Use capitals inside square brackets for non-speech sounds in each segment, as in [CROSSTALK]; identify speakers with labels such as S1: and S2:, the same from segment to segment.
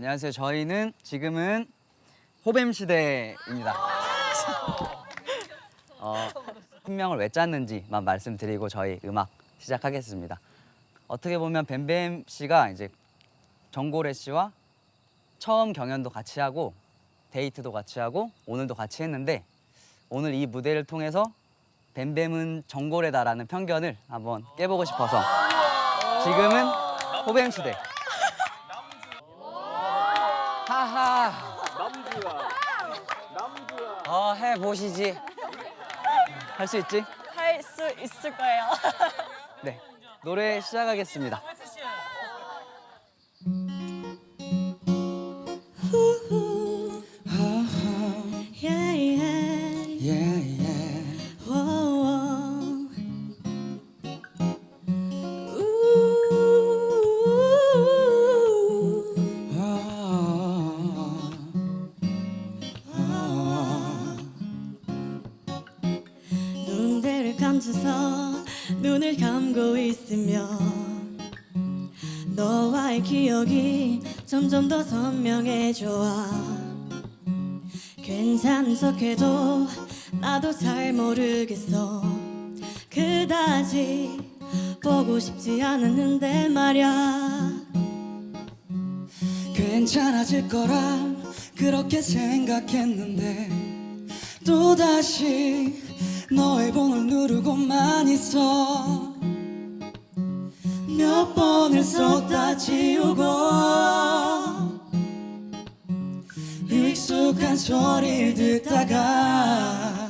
S1: 안녕하세요. 저희는 지금은 호뱀 시대입니다. [LAUGHS] 어, 팀명을 왜 짰는지만 말씀드리고 저희 음악 시작하겠습니다. 어떻게 보면 뱀뱀 씨가 이제 정고래 씨와 처음 경연도 같이 하고 데이트도 같이 하고 오늘도 같이 했는데 오늘 이 무대를 통해서 뱀뱀은 정고래다라는 편견을 한번 깨보고 싶어서 지금은 호뱀 시대. 하하.
S2: 남주야. 남주야.
S1: 어, 해 보시지. 할 수 있지?
S3: 할 수 있을 거예요.
S1: 네. 노래 시작하겠습니다.
S3: 감춰서 눈을 감고 있으면 너와의 기억이 점점 더 선명해져 와 괜찮은 척해도 나도 잘 모르겠어. 그다지 보고 싶지 않았는데 말야.
S4: 괜찮아질 거라 그렇게 생각했는데 또다시 너의 번호를 누르고만 있어. 몇 번을 썼다 지우고 익숙한 소리를 듣다가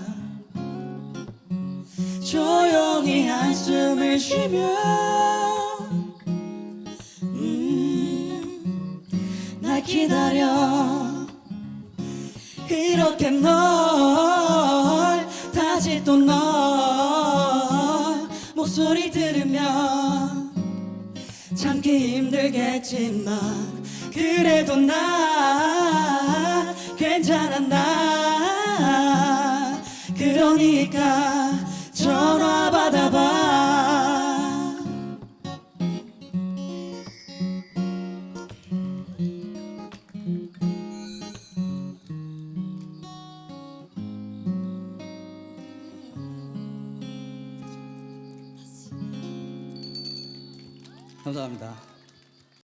S4: 조용히 한숨을 쉬며 음, 날 기다려. 이렇게 널 다시 또널 목소리 들으면 참기 힘들겠지만 그래도 나 괜찮아 나? 그러니까 감사합니다.